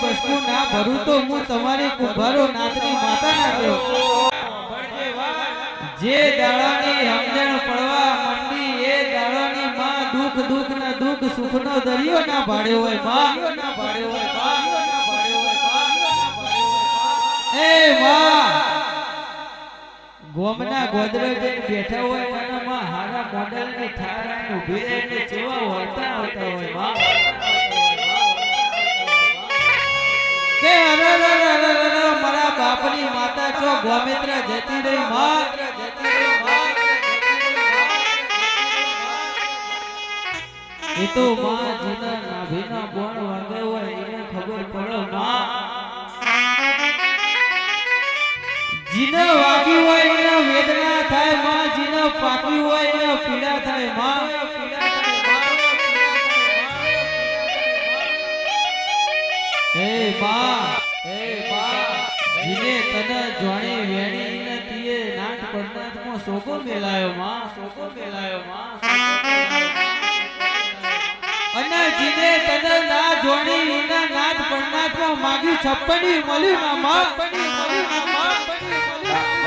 બસનું ના ભરું તો હું તમારી કુંભારો નાથની માતા ના કહું જે દાડાની સમજણ પડવા મંડી, એ દાડાની માં દુઃખ દુઃખ ના દુઃખ દરિયો ના માં ના ભાડ્યો હોય, માં. એ માં. ગોમના ગોદરે બેઠા હોય મનમાં હારા મોડલની ઠારાઈ ઊભી રહીને જેવા વળતા આવતા હોય, માં. બાપની માતા છો ગોમિત્ર જતી રહી માં. એ તો નાભીના બોણ વાગે હોય એને ખબર પડો માં. જીને વાગી હોય એને વેદના થાય, માં જીને પાકી હોય એને પીડા થાય, માં. માં હે માં જીને તને જોણી વેણી ને તીએ નાટ પડનાથમાં સોગો મેલાયો માં સોગો મેલાયો માં અને જીને તને ના જોણી એના નાટ પડનાથમાં માગી છપ્પની મળ્યું ના માં.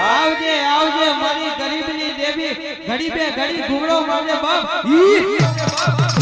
આવજે આવજે મારી ગરીબની દેવી ઘડી બે ઘડી ઘૂમડો મારે બાપ. ઈ.